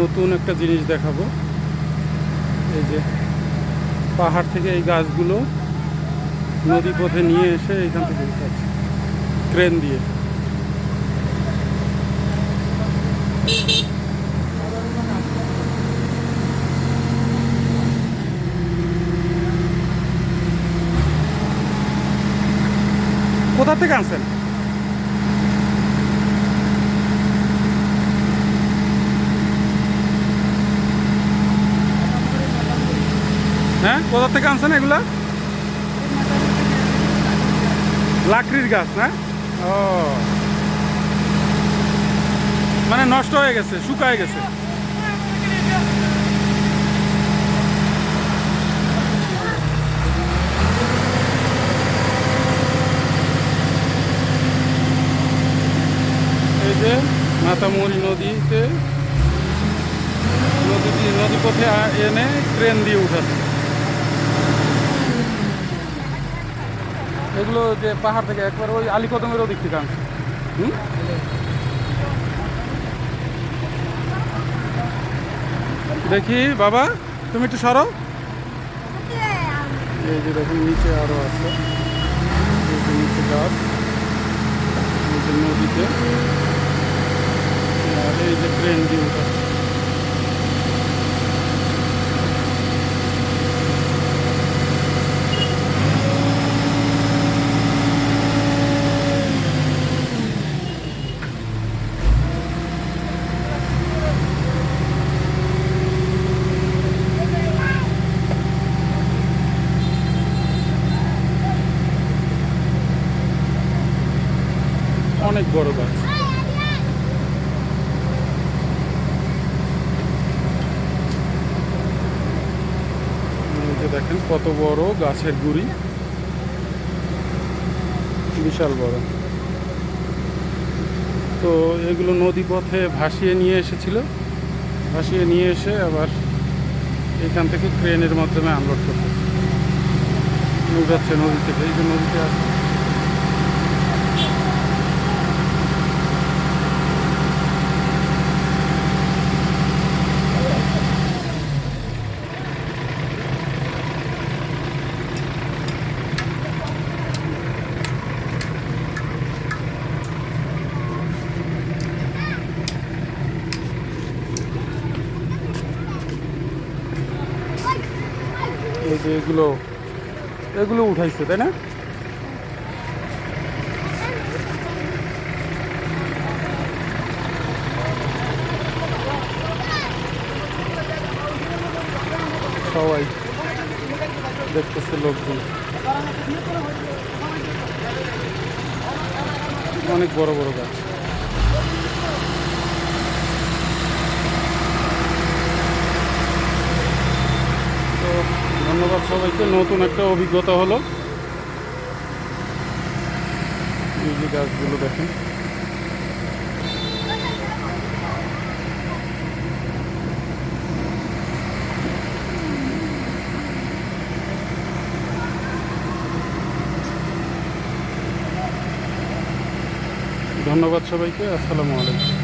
নতুন একটা জিনিস দেখাবো। এই যে পাহাড় থেকে এই গাছগুলো নদী পথে নিয়ে এসে এখান থেকে উঠাচ্ছে, ক্রেন দিয়ে। কোথা থেকে আনছেন? হ্যাঁ? কোথা থেকে আনছেন এগুলা? লাকড়ির গাছ, না? ও। মানে নষ্ট হয়ে গেছে, শুকায় গেছে। এই যে মাতামুড়ি নদীতে নদী দিয়ে নদী পথে এনে ট্রেন দিয়ে উঠাচ্ছে। এগুলো যে পাহাড় থেকে একবার ওই আলিকদমের ওদিক থেকে আনছে। দেখি, বাবা, তুমি একটু সরো। এই যে দেখুন, নিচে আরও আছে। নিচে গাছ। নদীতে। আর এই যে ট্রেন দিয়ে উঠাচ্ছে। অনেক বড় গাছ। দেখেন কত বড় গাছের গুড়ি। বিশাল বড়। তো এগুলো নদী পথে ভাসিয়ে নিয়ে এসেছিল। ভাসিয়ে নিয়ে এসে আবার এখান থেকে ক্রেনের মাধ্যমে আনলোড করতে উঠাচ্ছে নদী থেকে, এই যে নদীতে আছে। এই যে এগুলো এগুলো উঠাইছে তাই না? সবাই দেখতেছে লোকজন। অনেক বড় বড় গাছ তো ধন্যবাদ সবাইকে নতুন একটা অভিজ্ঞতা হলো। এই যে গাছগুলো দেখেন। ধন্যবাদ সবাইকে আসসালামু আলাইকুম।